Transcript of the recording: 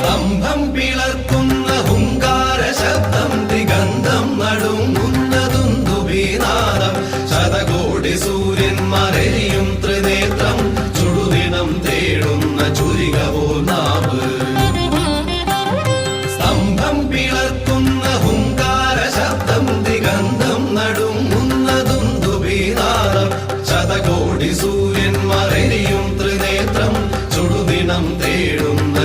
സ്തംഭം പിളർക്കുന്ന ഹുങ്കാര ശബ്ദം ദിഗന്ധം നടുങ്ങുന്നതുന്തുബീനാദം ശതകോടി സൂര്യന്മാരെയും ത്രിനേത്രം ചുടുദിനം തേടുന്ന ചുരികവോ നാവ്. സ്തംഭം പിളർക്കുന്ന ഹുങ്കാര ശബ്ദം ദിഗന്ധം നടുങ്ങുന്നതുന്തുബീനാദം ശതകോടി സൂര്യന്മാരെയും